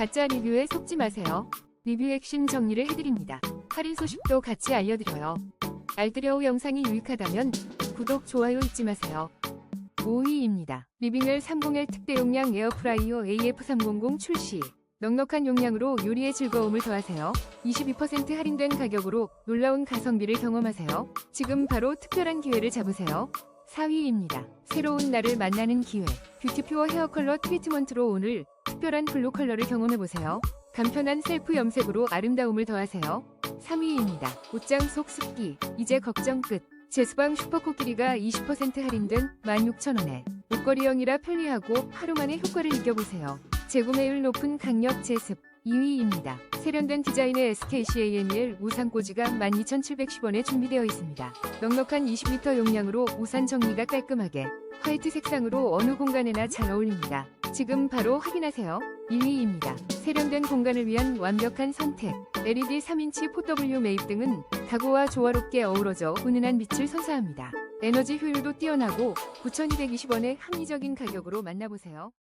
가짜 리뷰에 속지 마세요. 리뷰 핵심 정리를 해드립니다. 할인 소식도 같이 알려드려요. 알뜰여우 영상이 유익하다면 구독, 좋아요 잊지 마세요. 5위입니다. 리빙을 301 특대 용량 에어프라이어 AF300 출시. 넉넉한 용량으로 요리의 즐거움을 더하세요. 22% 할인된 가격으로 놀라운 가성비를 경험하세요. 지금 바로 특별한 기회를 잡으세요. 4위입니다. 새로운 나를 만나는 기회. 뷰티퓨어 헤어 컬러 트리트먼트로 오늘 특별한 블루 컬러를 경험해보세요. 간편한 셀프 염색으로 아름다움을 더하세요. 3위입니다. 옷장 속 습기. 이제 걱정 끝. 제수방 슈퍼코끼리가 20% 할인된 16,000원에 옷걸이형이라 편리하고 하루 만에 효과를 느껴보세요. 재구매율 높은 강력 제습 2위입니다. 세련된 디자인의 SKCAML 우산 꽂이가 12,710원에 준비되어 있습니다. 넉넉한 20리터 용량으로 우산 정리가 깔끔하게 화이트 색상으로 어느 공간에나 잘 어울립니다. 지금 바로 확인하세요. 1위입니다. 세련된 공간을 위한 완벽한 선택. LED 3인치 4W 매입 등은 가구와 조화롭게 어우러져 은은한 빛을 선사합니다. 에너지 효율도 뛰어나고 9,220원의 합리적인 가격으로 만나보세요.